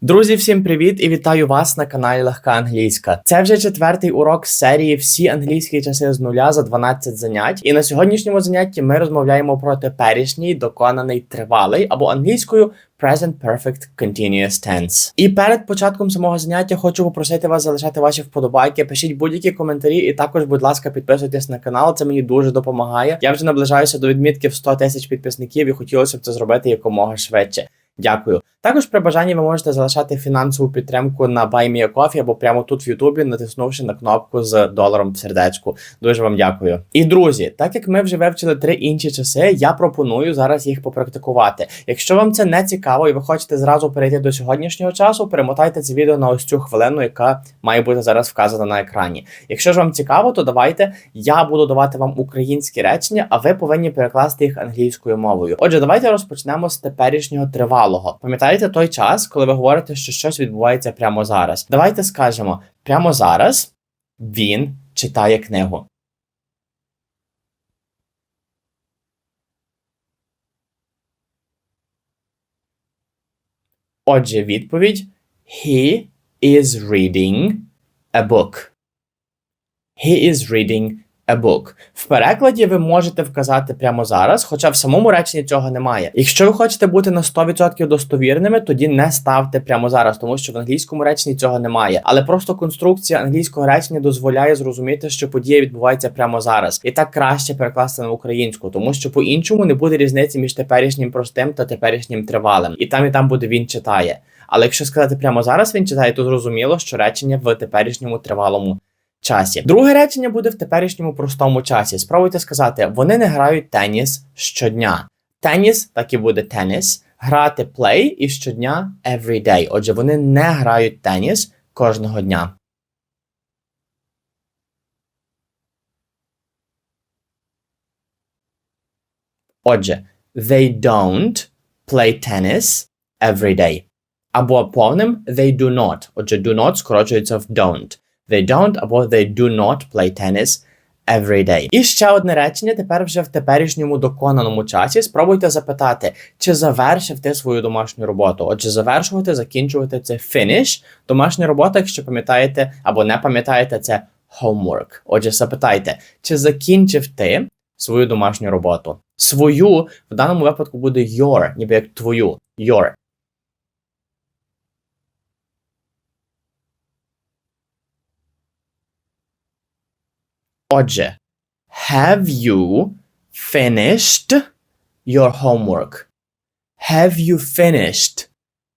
Друзі, всім привіт і вітаю вас на каналі Легка Англійська. Це вже четвертий урок з серії Всі англійські часи з нуля за 12 занять. І на сьогоднішньому занятті ми розмовляємо про теперішній доконаний тривалий або англійською Present Perfect Continuous Tense. І перед початком самого заняття хочу попросити вас залишати ваші вподобайки, пишіть будь-які коментарі, і також, будь ласка, підписуйтесь на канал. Це мені дуже допомагає. Я вже наближаюся до відмітки в 100 тисяч підписників і хотілося б це зробити якомога швидше. Дякую. Також при бажанні ви можете залишати фінансову підтримку на BuyMeACoffee або прямо тут в Ютубі, натиснувши на кнопку з доларом в сердечку. Дуже вам дякую. І друзі, так як ми вже вивчили три інші часи, я пропоную зараз їх попрактикувати. Якщо вам це не цікаво і ви хочете зразу перейти до сьогоднішнього часу, перемотайте це відео на ось цю хвилину, яка має бути зараз вказана на екрані. Якщо ж вам цікаво, то давайте я буду давати вам українські речення, а ви повинні перекласти їх англійською мовою. Отже, давайте розпочнемо з теперішнього тривалого. Пам'ятаєте той час, коли ви говорите, що щось відбувається прямо зараз. Давайте скажемо: прямо зараз він читає книгу. Отже, відповідь He is reading a book. He is reading a book. В перекладі ви можете вказати прямо зараз, хоча в самому реченні цього немає. Якщо ви хочете бути на 100% достовірними, тоді не ставте прямо зараз, тому що в англійському реченні цього немає. Але просто конструкція англійського речення дозволяє зрозуміти, що подія відбувається прямо зараз, і так краще перекласти на українську, тому що по-іншому не буде різниці між теперішнім простим та теперішнім тривалим. І там і там буде він читає. Але якщо сказати прямо зараз він читає, то зрозуміло, що речення в теперішньому тривалому часі. Друге речення буде в теперішньому простому часі. Спробуйте сказати, вони не грають теніс щодня. Теніс, так і буде теніс, грати play і щодня every day. Отже, вони не грають теніс кожного дня. Отже, they don't play tennis every day. Або повним they do not. Отже, do not скорочується в don't. They don't або they do not play tennis every day. І ще одне речення тепер вже в теперішньому доконаному часі. Спробуйте запитати, чи завершив ти свою домашню роботу. Отже, завершувати, закінчувати це finish. Домашня робота, якщо пам'ятаєте або не пам'ятаєте, це homework. Отже, запитайте, чи закінчив ти свою домашню роботу? Свою в даному випадку буде your, ніби як твою. Your. Отже, have you finished your homework? Have you finished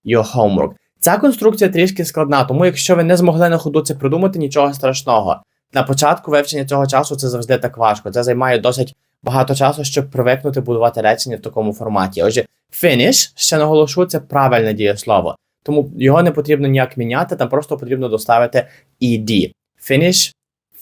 your homework? Ця конструкція трішки складна, тому якщо ви не змогли на ходу це придумати, нічого страшного. На початку вивчення цього часу це завжди так важко. Це займає досить багато часу, щоб привикнути будувати речення в такому форматі. Отже, finish, ще наголошу, це правильне дієслово. Тому його не потрібно ніяк міняти, там просто потрібно доставити ed. Finish,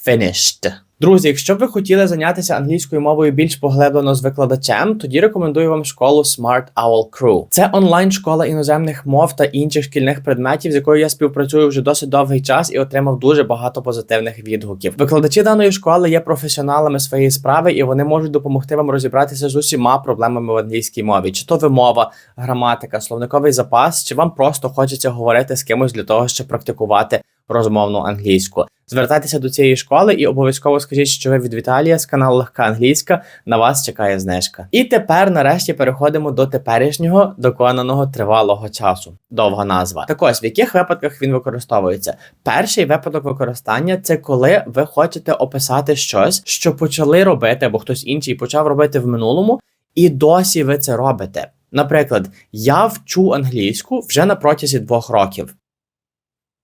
finished. Друзі, якщо ви хотіли зайнятися англійською мовою більш поглиблено з викладачем, тоді рекомендую вам школу Smart Owl Crew. Це онлайн-школа іноземних мов та інших шкільних предметів, з якою я співпрацюю вже досить довгий час і отримав дуже багато позитивних відгуків. Викладачі даної школи є професіоналами своєї справи, і вони можуть допомогти вам розібратися з усіма проблемами в англійській мові, чи то вимова, граматика, словниковий запас, чи вам просто хочеться говорити з кимось для того, щоб практикувати розмовну англійську. Звертайтеся до цієї школи і обов'язково скажіть, що ви від Віталія з каналу Легка Англійська. На вас чекає знижка. І тепер, нарешті, переходимо до теперішнього доконаного тривалого часу. Довга назва. Так ось в яких випадках він використовується? Перший випадок використання це коли ви хочете описати щось, що почали робити, або хтось інший почав робити в минулому, і досі ви це робите. Наприклад, я вчу англійську вже на протязі двох років.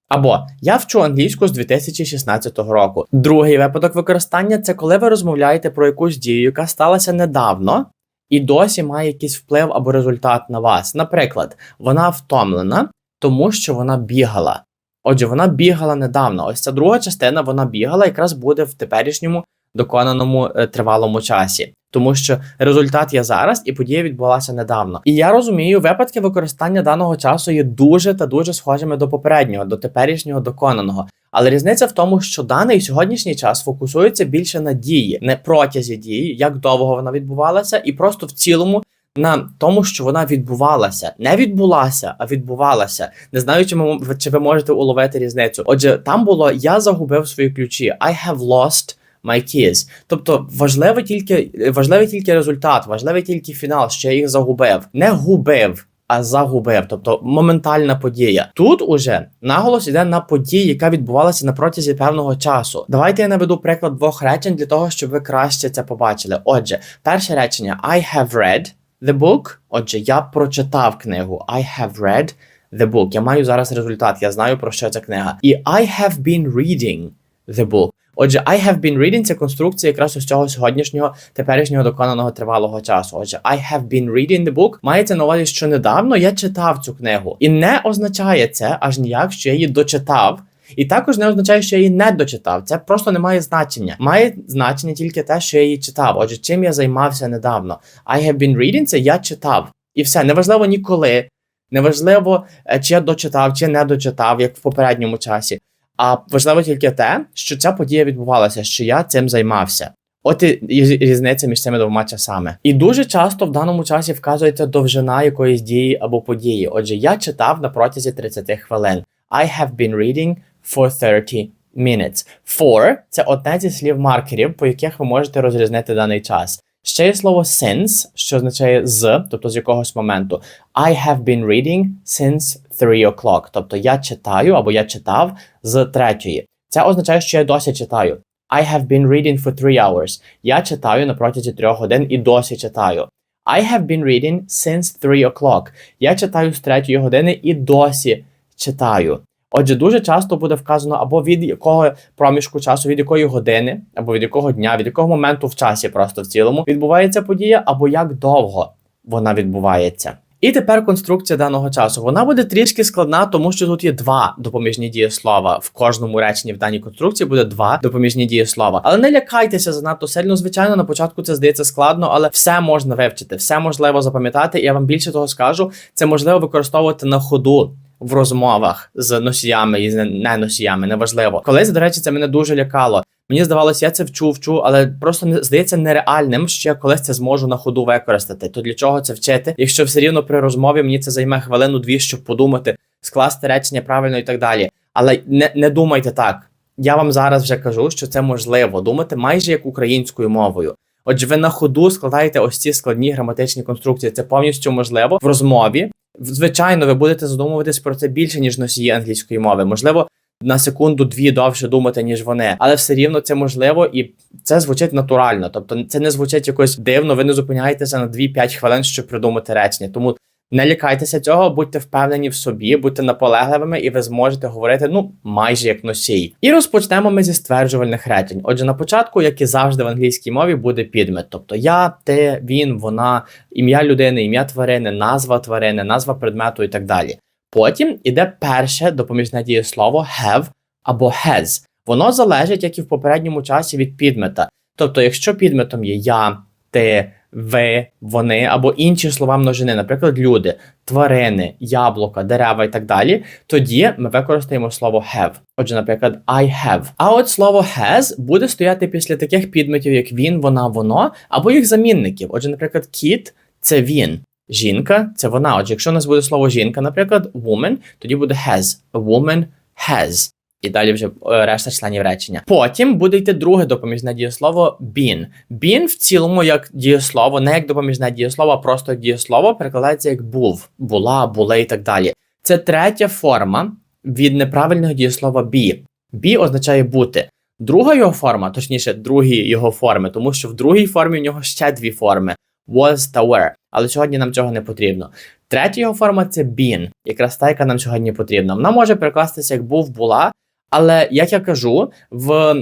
Або я вчу англійську з 2016 року. Другий випадок використання це коли ви розмовляєте про якусь дію, яка сталася недавно, і досі має якийсь вплив або результат на вас. Наприклад, вона втомлена, тому що вона бігала. Отже, вона бігала недавно. Ось ця друга частина вона бігала, якраз буде в теперішньому доконаному е, тривалому часі, тому що результат є зараз, і подія відбулася недавно. І я розумію, випадки використання даного часу є дуже та дуже схожими до попереднього, до теперішнього доконаного. Але різниця в тому, що даний сьогоднішній час фокусується більше на дії, не протязі дії, як довго вона відбувалася, і просто в цілому на тому, що вона відбувалася. Не відбулася, а відбувалася. Не знаю, чи, ми, чи ви можете уловити різницю. Отже, там було я загубив свої ключі. I have lost my keys. Тобто важливий тільки, важливий тільки результат, важливий тільки фінал, що я їх загубив. Не губив. А загубив, тобто моментальна подія. Тут уже наголос іде на події, яка відбувалася на протязі певного часу. Давайте я наведу приклад двох речень для того, щоб ви краще це побачили. Отже, перше речення I have read the book. Отже, я прочитав книгу. I have read the book. Я маю зараз результат. Я знаю про що ця книга. І I have been reading the book. Отже, I have been reading це конструкція якраз ось цього сьогоднішнього теперішнього доконаного тривалого часу. Отже, I have been reading the book мається на увазі, що недавно я читав цю книгу. І не означає це аж ніяк, що я її дочитав. І також не означає, що я її не дочитав. Це просто не має значення. Має значення тільки те, що я її читав. Отже, чим я займався недавно. I have been reading це я читав. І все, неважливо ніколи. Неважливо, е, чи я дочитав, чи не дочитав, як в попередньому часі. А важливо тільки те, що ця подія відбувалася, що я цим займався. От і різниця між цими двома часами. І дуже часто в даному часі вказується довжина якоїсь дії або події. Отже, я читав на протязі 30 хвилин. I have been reading for 30 minutes. For – це одне зі слів маркерів, по яких ви можете розрізнити даний час. Ще є слово since, що означає з, тобто з якогось моменту. I have been reading since 3 o'clock. Тобто я читаю або я читав з третьої. Це означає, що я досі читаю. I have been reading for 3 hours. Я читаю на протязі 3 годин і досі читаю. I have been reading since 3 o'clock. Я читаю з 3 години і досі читаю. Отже, дуже часто буде вказано або від якого проміжку часу, від якої години, або від якого дня, від якого моменту в часі просто в цілому відбувається подія, або як довго вона відбувається. І тепер конструкція даного часу. Вона буде трішки складна, тому що тут є два допоміжні дієслова. В кожному реченні в даній конструкції буде два допоміжні дієслова. Але не лякайтеся занадто сильно. Звичайно, на початку це здається складно, але все можна вивчити, все можливо запам'ятати. І я вам більше того скажу, це можливо використовувати на ходу в розмовах з носіями і з неносіями, неважливо. Колись, до речі, це мене дуже лякало. Мені здавалося, я це вчу, вчу, але просто не здається нереальним, що я колись це зможу на ходу використати. То для чого це вчити? Якщо все рівно при розмові мені це займе хвилину-дві, щоб подумати, скласти речення правильно і так далі. Але не, не думайте так. Я вам зараз вже кажу, що це можливо думати майже як українською мовою. Отже, ви на ходу складаєте ось ці складні граматичні конструкції. Це повністю можливо в розмові. Звичайно, ви будете задумуватись про це більше, ніж носії англійської мови. Можливо, на секунду-дві довше думати, ніж вони, але все рівно це можливо і це звучить натурально. Тобто, це не звучить якось дивно. Ви не зупиняєтеся на 2-5 хвилин, щоб придумати речення. Тому не лякайтеся цього, будьте впевнені в собі, будьте наполегливими, і ви зможете говорити ну майже як носій. І розпочнемо ми зі стверджувальних речень. Отже, на початку, як і завжди в англійській мові, буде підмет. Тобто я, ти, він, вона, ім'я людини, ім'я тварини, назва тварини, назва предмету і так далі. Потім іде перше допоміжне дієслово have або has. Воно залежить, як і в попередньому часі, від підмета. Тобто, якщо підметом є я, ти, ви, вони або інші слова множини, наприклад, люди, тварини, яблука, дерева і так далі, тоді ми використаємо слово have. Отже, наприклад, I have. А от слово has буде стояти після таких підметів, як він, вона, воно, або їх замінників. Отже, наприклад, кіт це він. Жінка це вона. Отже, якщо у нас буде слово жінка, наприклад, woman, тоді буде has. A woman has. І далі вже е, решта членів речення. Потім буде йти друге допоміжне дієслово been. Been в цілому як дієслово, не як допоміжне дієслово, а просто як дієслово перекладається як був, була, були і так далі. Це третя форма від неправильного дієслова be. Be означає бути. Друга його форма, точніше, другі його форми, тому що в другій формі в нього ще дві форми was та were. Але сьогодні нам цього не потрібно. Третя його форма це been, якраз та, яка нам сьогодні потрібна. Вона може перекластися як був, була, але як я кажу, в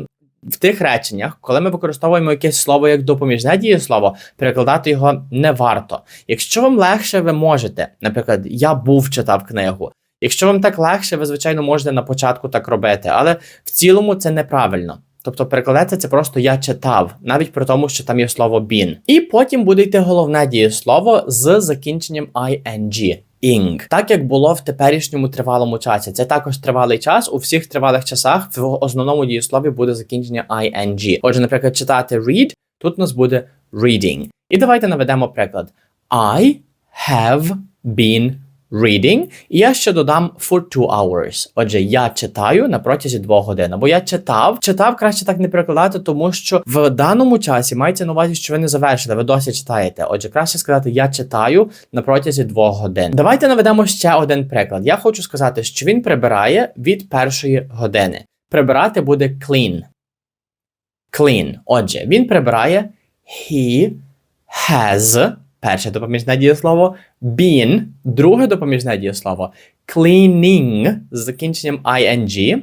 в тих реченнях, коли ми використовуємо якесь слово як допоміжне дієслово, перекладати його не варто. Якщо вам легше, ви можете. Наприклад, я був читав книгу. Якщо вам так легше, ви звичайно можете на початку так робити, але в цілому це неправильно. Тобто перекладеться це просто я читав, навіть при тому, що там є слово been. І потім буде йти головне дієслово з закінченням ing. Ing. так як було в теперішньому тривалому часі. Це також тривалий час. У всіх тривалих часах в основному дієслові буде закінчення ing. Отже, наприклад, читати read, тут у нас буде reading. І давайте наведемо приклад. I have been reading. І я ще додам for two hours. Отже, я читаю на протязі двох годин. Або я читав. Читав краще так не перекладати, тому що в даному часі мається на увазі, що ви не завершили, ви досі читаєте. Отже, краще сказати я читаю на протязі двох годин. Давайте наведемо ще один приклад. Я хочу сказати, що він прибирає від першої години. Прибирати буде clean. Clean. Отже, він прибирає he has перше допоміжне дієслово, been друге допоміжне дієслово, cleaning з закінченням ing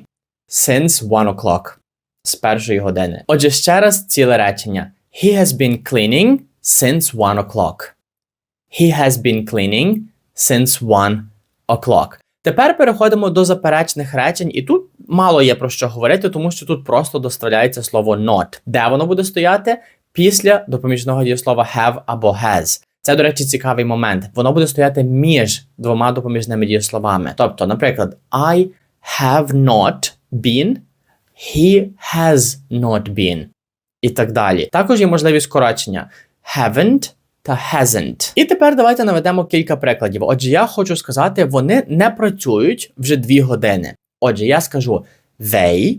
since one o'clock з першої години. Отже, ще раз ціле речення. He has been cleaning since one o'clock. He has been cleaning since one o'clock. Тепер переходимо до заперечних речень, і тут мало є про що говорити, тому що тут просто доставляється слово not. Де воно буде стояти? Після допоміжного дієслова have або has. Це, до речі, цікавий момент. Воно буде стояти між двома допоміжними дієсловами. Тобто, наприклад, I have not been, he has not been. І так далі. Також є можливі скорочення haven't та hasn't. І тепер давайте наведемо кілька прикладів. Отже, я хочу сказати, вони не працюють вже дві години. Отже, я скажу they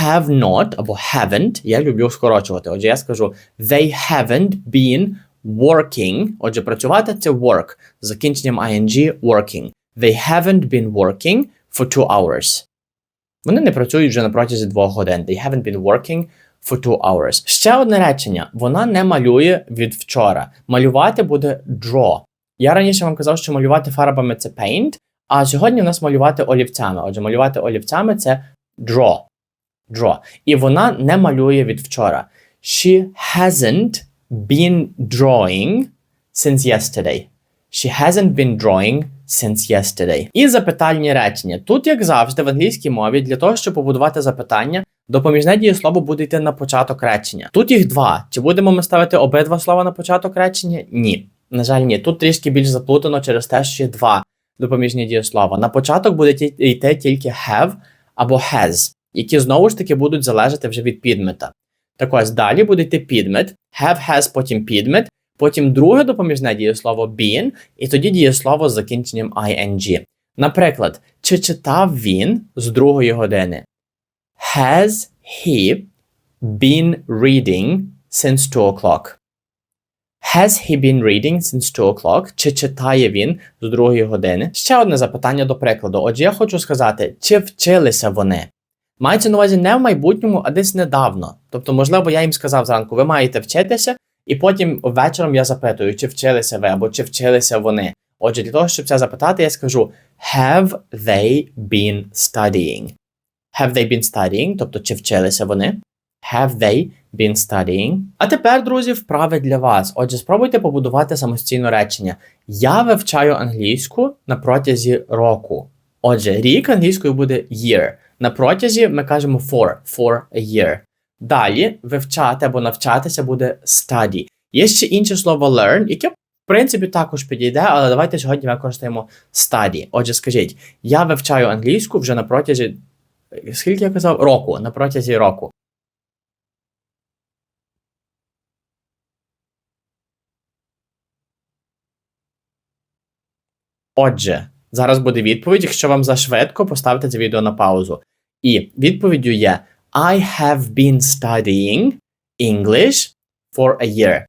have not або haven't. Я люблю скорочувати. Отже, я скажу they haven't been working. Отже, працювати це work з закінченням ing working. They haven't been working for two hours. Вони не працюють вже на протязі двох годин. They haven't been working for two hours. Ще одне речення. Вона не малює від вчора. Малювати буде draw. Я раніше вам казав, що малювати фарбами це paint, а сьогодні в нас малювати олівцями. Отже, малювати олівцями це draw. Draw. І вона не малює від вчора. She hasn't been drawing since yesterday. She hasn't been drawing since yesterday. І запитальні речення. Тут, як завжди, в англійській мові, для того, щоб побудувати запитання, допоміжне дієслово буде йти на початок речення. Тут їх два. Чи будемо ми ставити обидва слова на початок речення? Ні. На жаль, ні. Тут трішки більш заплутано через те, що є два допоміжні дієслова. На початок буде йти тільки have або has, які знову ж таки будуть залежати вже від підмета. Так ось далі буде йти підмет, have, has, потім підмет, потім друге допоміжне дієслово been, і тоді дієслово з закінченням ing. Наприклад, чи читав він з другої години? Has he been reading since 2 o'clock? Has he been reading since 2 o'clock? Чи читає він з другої години? Ще одне запитання до прикладу. Отже, я хочу сказати, чи вчилися вони? Мається на увазі не в майбутньому, а десь недавно. Тобто, можливо, я їм сказав зранку, ви маєте вчитися, і потім вечором я запитую, чи вчилися ви або чи вчилися вони. Отже, для того, щоб це запитати, я скажу Have they been studying? Have they been studying? Тобто, чи вчилися вони? Have they been studying? А тепер, друзі, вправи для вас. Отже, спробуйте побудувати самостійно речення. Я вивчаю англійську на протязі року. Отже, рік англійською буде year. На протязі ми кажемо for, for a year. Далі вивчати або навчатися буде study. Є ще інше слово learn, яке, в принципі, також підійде, але давайте сьогодні використаємо study. Отже, скажіть, я вивчаю англійську вже на протязі. Скільки я казав? Року, на протязі року. Отже, зараз буде відповідь. Якщо вам зашвидко, поставте це відео на паузу. І відповіддю є I have been studying English for a year.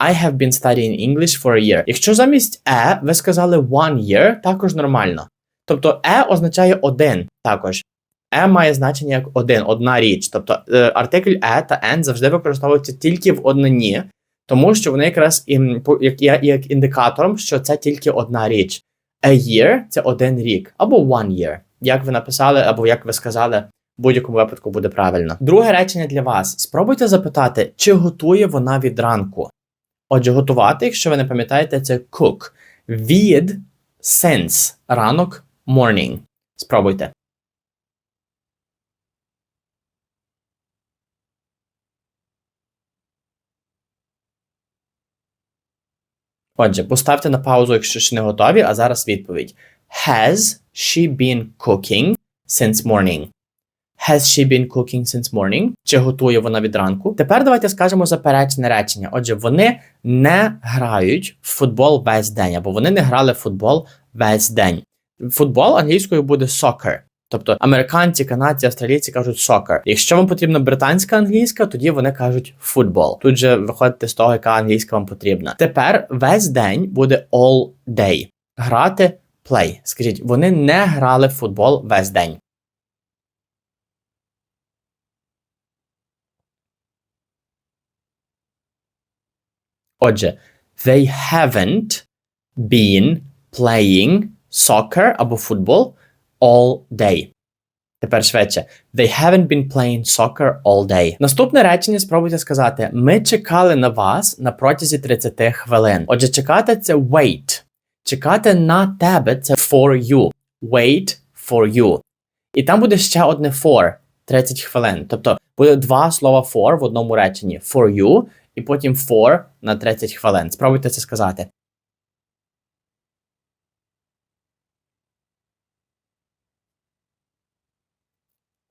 I have been studying English for a year. Якщо замість е ви сказали one year, також нормально. Тобто е означає один також. Е має значення як один, одна річ. Тобто артикль е та n завжди використовуються тільки в однині, тому що вони якраз як, як індикатором, що це тільки одна річ. A year це один рік, або one year. Як ви написали, або як ви сказали, в будь-якому випадку буде правильно. Друге речення для вас: спробуйте запитати, чи готує вона від ранку. Отже, готувати, якщо ви не пам'ятаєте, це cook. Від since ранок morning. Спробуйте. Отже, поставте на паузу, якщо ще не готові, а зараз відповідь. Has she been cooking since morning? Has she been cooking since morning? Чи готує вона від ранку? Тепер давайте скажемо заперечне речення. Отже, вони не грають в футбол весь день, або вони не грали в футбол весь день. Футбол англійською буде soccer. Тобто американці, канадці, австралійці кажуть soccer. Якщо вам потрібна британська англійська, тоді вони кажуть футбол. Тут же виходите з того, яка англійська вам потрібна. Тепер весь день буде all day. Грати play. Скажіть, вони не грали в футбол весь день. Отже, they haven't been playing soccer або футбол all day. Тепер швидше. They haven't been playing soccer all day. Наступне речення спробуйте сказати: Ми чекали на вас на протязі 30 хвилин. Отже, чекати це wait. Чекати на тебе це for you. Wait for you. І там буде ще одне for 30 хвилин. Тобто буде два слова for в одному реченні: for you, і потім for на 30 хвилин. Спробуйте це сказати.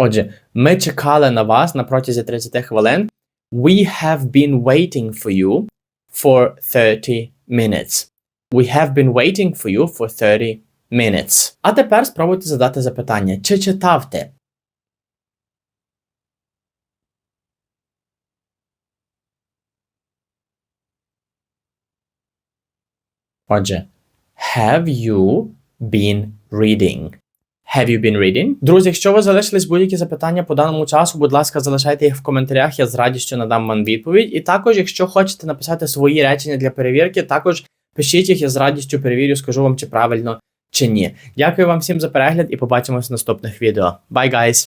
Отже, ми чекали на вас на протязі 30 хвилин. We have been waiting for you for 30 minutes. We have been waiting for you for 30 minutes. А тепер спробуйте задати запитання: чи читав ти? Отже, have you been reading? Have you been reading? Друзі, якщо ви залишились будь-які запитання по даному часу, будь ласка, залишайте їх в коментарях, я з радістю надам вам відповідь. І також, якщо хочете написати свої речення для перевірки, також пишіть їх, я з радістю перевірю, скажу вам, чи правильно, чи ні. Дякую вам всім за перегляд і побачимось в наступних відео. Bye, guys!